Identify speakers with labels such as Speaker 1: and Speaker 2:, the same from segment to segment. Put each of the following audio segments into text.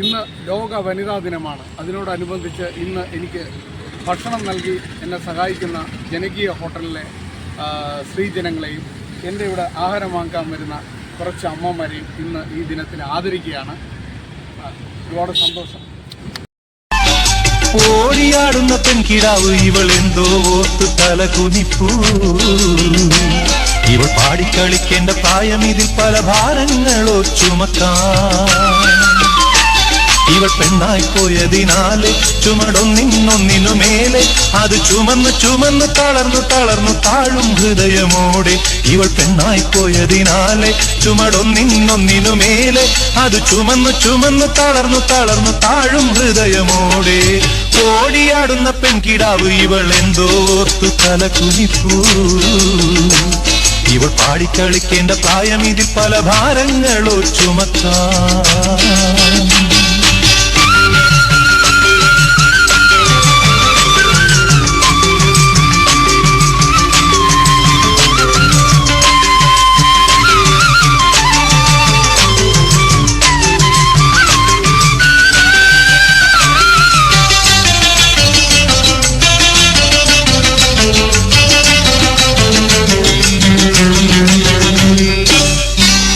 Speaker 1: ഇന്ന് ലോക വനിതാ ദിനമാണ്. അതിനോടനുബന്ധിച്ച് ഇന്ന് എനിക്ക് ഭക്ഷണം നൽകി എന്നെ സഹായിക്കുന്ന ജനകീയ ഹോട്ടലിലെ സ്ത്രീജനങ്ങളെയും എന്റെ ഇവിടെ ആഹാരം വാങ്ങാൻ വരുന്ന കുറച്ച് അമ്മമാരെയും ഇന്ന് ഈ ദിനത്തിൽ ആദരിക്കുകയാണ്. ഒരുപാട് സന്തോഷം.
Speaker 2: ഓടിയാടുന്ന പെൺകിടാവ് ഇവൾ എന്തോ ഓർത്തു തല കുനിപ്പൂ ഇവൾ പാടിക്കളിക്കേണ്ട പ്രായം ഇതിൽ പല ഭാരങ്ങളോ ചുമക്കാൻ ഇവൾ പെണ്ണായി പോയതിനാലെ ചുമടൊന്നിന്നൊന്നിനു മേലെ. അത് ചുമന്ന് ചുമന്ന് തളർന്നു തളർന്നു താഴും ഹൃദയമോടെ. ഇവൾ പെണ്ണായി പോയതിനാലെ ചുമടൊന്നിന്നൊന്നിനു മേലെ. അത് ചുമന്ന് ചുമന്ന് തളർന്നു തളർന്നു താഴും ഹൃദയമോടെ. ഓടിയാടുന്ന പെൺകിടാവ് ഇവൾ എന്തോർത്തു തല കുനിപ്പൂ ഇവൾ പാടിക്കളിക്കേണ്ട പ്രായം ഇതിൽ പല ഭാരങ്ങളോ ചുമക്കാൻ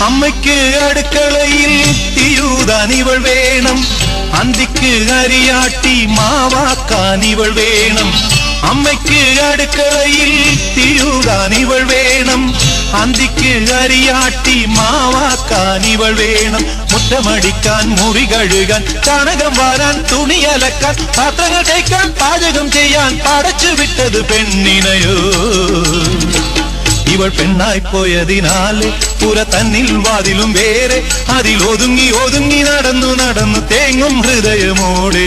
Speaker 2: அம்மைக்கு அடுக்களையில் இத்தியூதான் இவள் வேணும். அந்திக்கு அரியாட்டி மாவாக்கான் இவள் வேணும். அம்மைக்கு அடுக்களையில் தியூதான் இவள் வேணும். அந்திக்கு அரியாட்டி மாவாக்கான் இவள் வேணும். முத்தமடிக்கான் முறி கழுகான் கனகம் வாரான் துணி அலக்கான் பாத்திரங்கள் கைக்கான் பாஜகம் செய்யான் படைச்சு விட்டது பெண்ணினையோ. ഇവൾ പെണ്ണായി പോയതിനാലെ പുര തന്നിൽ വാതിലും വേറെ. അതിൽ ഒതുങ്ങി ഒതുങ്ങി നടന്നു നടന്നു തേങ്ങും ഹൃദയമോടെ.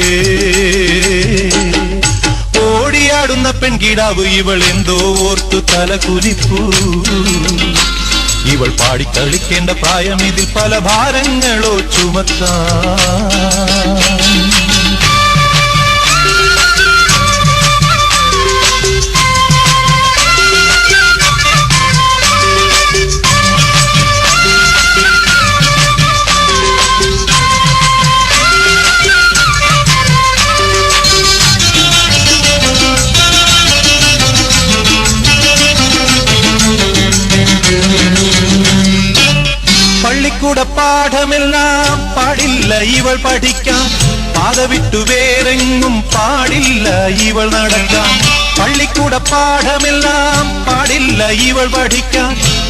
Speaker 2: ഓടിയാടുന്ന പെൺകിടാവ് ഇവൾ എന്തോ ഓർത്തു തല കുലിപ്പൂ ഇവൾ പാടിക്കളിക്കേണ്ട പ്രായം ഇതിൽ പല ഭാരങ്ങളോ ചുമക്കാൻ പള്ളിക്കൂട പാഠമെല്ലാം പാടില്ല ഇവൾ പഠിക്കാം. പാത വിട്ടു വേറെങ്ങും പാടില്ല ഇവൾ നടക്കാം. പള്ളിക്കൂട പാഠമെല്ലാം പാടില്ല ഇവൾ പഠിക്കാം.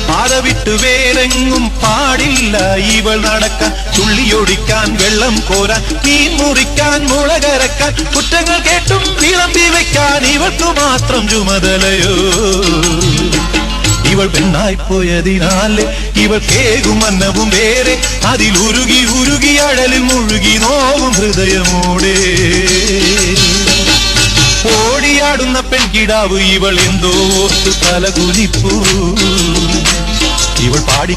Speaker 2: പാത വിട്ടു വേറെങ്ങും പാടില്ല ഇവൾ നടക്കാൻ ചുള്ളിയൊടിക്കാൻ വെള്ളം കോരാൻ മീൻ മുറിക്കാൻ മുളകരക്കാൻ കുറ്റങ്ങൾ കേട്ടും വിളമ്പി വെക്കാൻ ഇവൾക്ക് മാത്രം ചുമതലയോ? ഇവൾ പെണ്ണായി പോയതിനാലെ ഇവൾ കേകും അന്നവും വേറെ. അതിൽ ഉരുകി ഉരുകി അഴലിൽ മുഴുകി നോവും ഹൃദയമോടെ. ഓടിയാടുന്ന പെൺകിടാവ് ഇവൾ എന്തോ തലകുലിപ്പൂ ഇവൾ പാടി